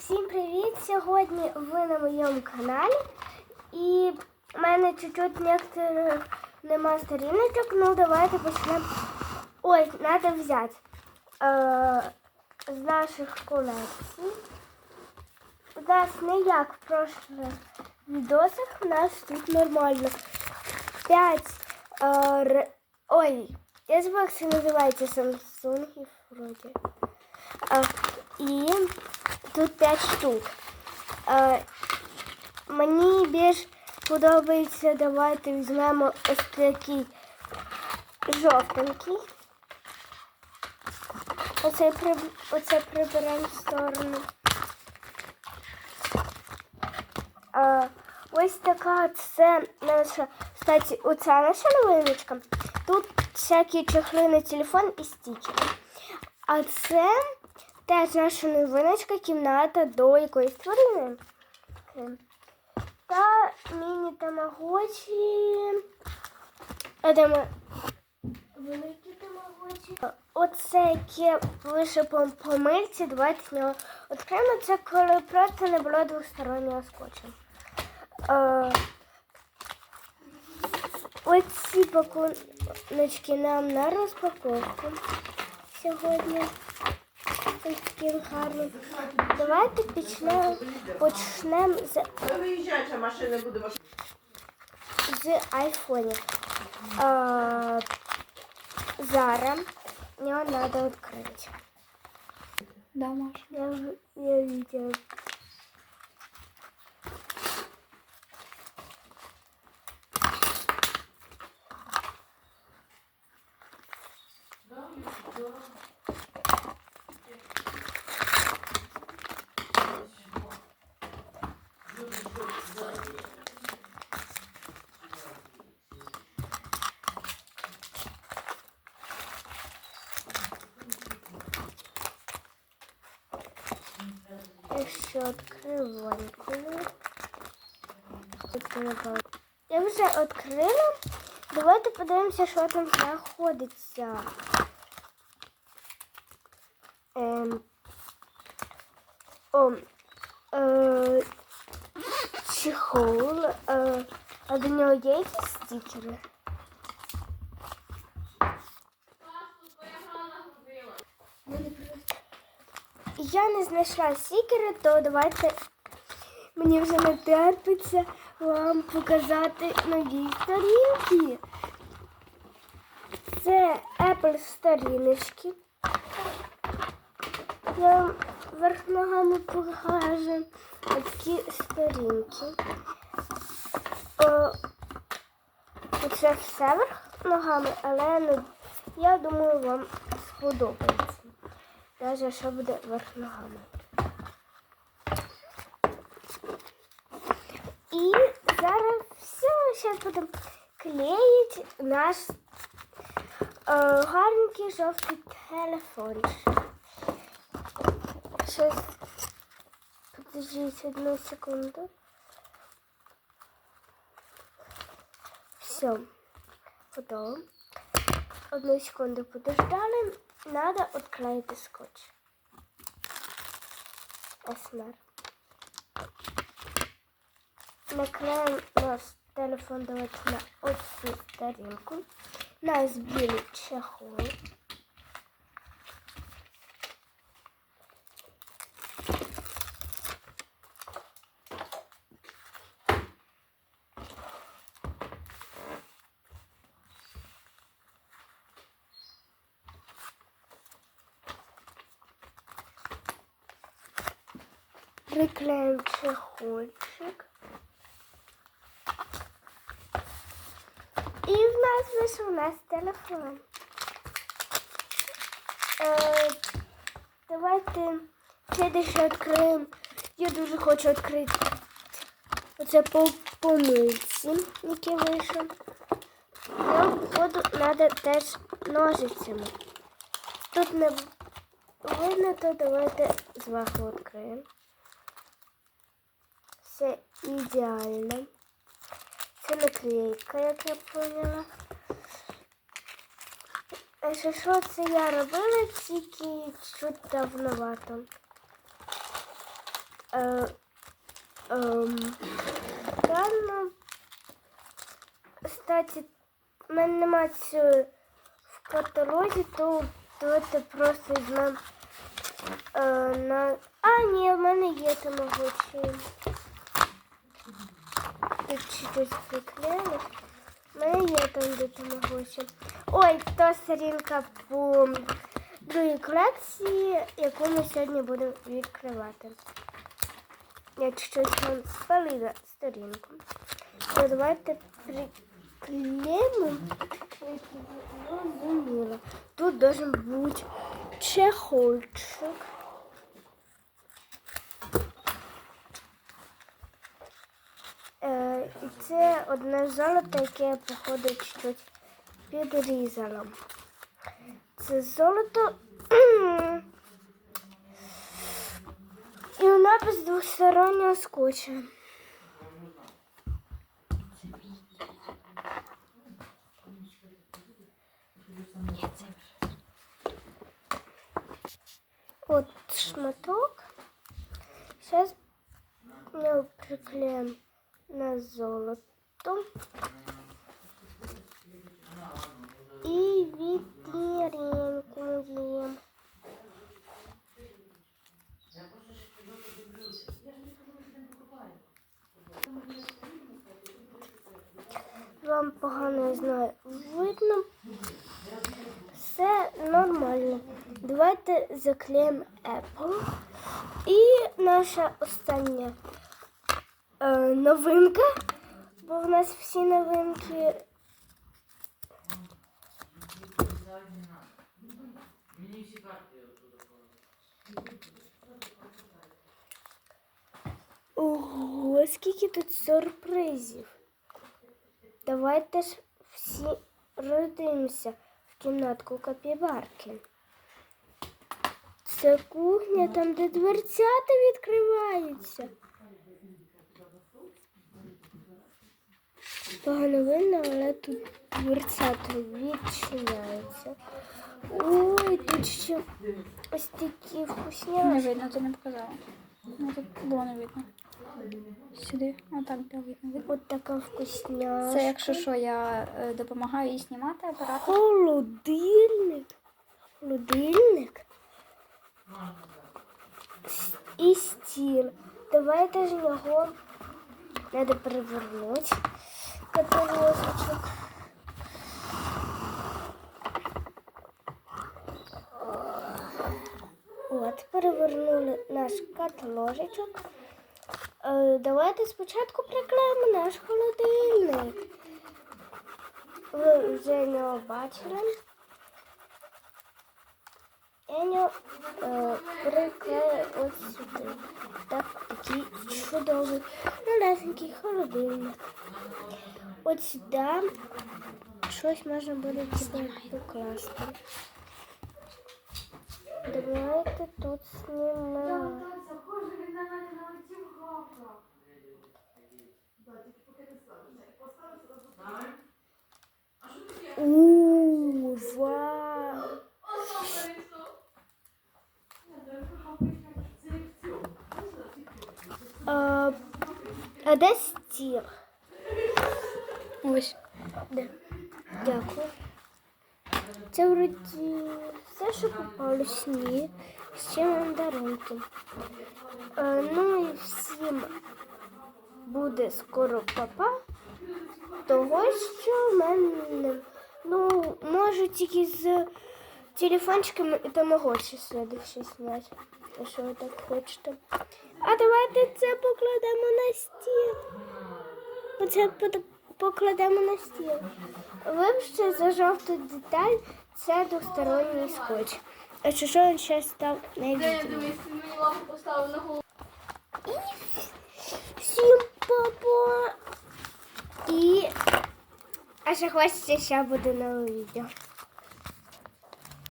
Всім привіт! Сьогодні ви на моєму каналі. І в мене чуть-чуть некоторих нема сторіночок. Ну, давайте почнемо. Ой, треба взяти е, з наших колекцій. У нас не як в прошлих відосах, у нас тут нормально. 5 е. Ой, це називається Samsung вроді. А, і тут 5 штук. А, мені більш подобається, давайте візьмемо ось такий жовтенький. Оце. Оце приберемо в сторону. А, ось така це наша, кстати, оця наша новиночка. Тут всякі чохли на телефон і стікери. А це теж наша новиночка, кімната до якоїсь тварини. Та міні-тамагочі. А? Великі тамагочі. Оце яке лише по помильці, давайте з нього відкриємо. Це коли просто не було двостороннього скотчу. Е, Оці пакуночки нам на розпаковку сьогодні. Таким гарним. Давайте почнемо почнемо з, Виїжджаюча машина буде з айфонів. Е, зараз його треба відкрити. Да, Маша. Я, я видела. Якщо відкриваю. Відкриваю. Я вже відкрила. Давайте подивимося, що там знаходиться. Ем. О, е, чехол. Е, а до нього є якісь стікери? Я не знайшла стікери, то давайте мені вже не терпиться вам показати нові сторінки. Це Apple сторіночки. Я вам верх ногами покажу такі сторінки. О, Оце все верх ногами, але ну, я думаю, вам сподобається. Даже що буде верх ногами. І зараз все, зараз будемо клеїти наш е, гарненький жовтий телефон. Щас, подождіть одну секунду. Все, готово. Одну секунду подождали. Надо отклеити скотч. СМР. Наклеїмо наш телефон давайте на оцю сторінку. На білий чехол. Приклеїмо чехольчик. І в нас вийшов у нас телефон. Е, давайте ще відкриємо. Я дуже хочу відкрити. Оце по помилці, який вийшов. Нам походу треба теж ножицями. Тут не видно, то давайте зверху відкриємо. Все ідеально. Це наклейка, як я поняла. А що, це я робила тільки чуть давновато. Е, ем, та, кстати, в мене немає цього в каталозі, то давайте просто візьмемо е, на... А, ні, в мене є тамагочі. Тут чуть-чуть приклеїли. У мене є там тамагочі. Ой, то сторінка по другій колекції, яку ми сьогодні будемо відкривати. Я чуть-чуть вам спалила сторінку. То давайте приклеїмо. Тут должен бути чехольчик. Е, і це одне золото, яке я, походу, чуть-чуть. Це золото. І напис двостороннього скотча. От шматок. Сейчас мы приклеим на золото. И витринкуем. Вам погано знаю. Видно. Все нормально. Давайте заклеїмо Apple. І наша остання е, новинка. Бо в нас всі новинки. Ого, скільки тут сюрпризів. Давайте ж всі родимося в кімнатку капібарки. Це кухня, там, де дверцята відкриваються. Погано видно, але тут дверцята відчиняються. Ой, тут ще ось такі Не видно, ти не показала. Ну тут було не видно. Сюди. Отак, де видно. видно. От така вкусняшка. Це якщо що, я е, допомагаю їй знімати апарат. Холодильник. Холодильник. І стіл. Давайте ж його треба перевернути. Каталожечок. От, перевернули наш каталожечок. Е, давайте спочатку приклеїмо наш холодильник. Ви вже його бачили. Я його е, приклею ось сюди. Так, такий чудовий, малесенький холодильник. От сюди щось можна буде тепер покласти. Давайте тут знімемо. Ууу, вау! А, а де стіл? Ось. Де? Дякую. Це вроді все, що попалось ні. Ще мандаринки. Е, ну і всім буде скоро папа. Того, що в мене, ну, можу тільки з телефончиками і тамагочі следующий зняти, якщо ви так хочете. А давайте це покладемо на стіл. Оце покладемо на стіл. Вибачте за жовту деталь, це двосторонній скотч. А що він ще став найбільшим? голову. Всім папа. І... А ще хочеться ще буде нове відео.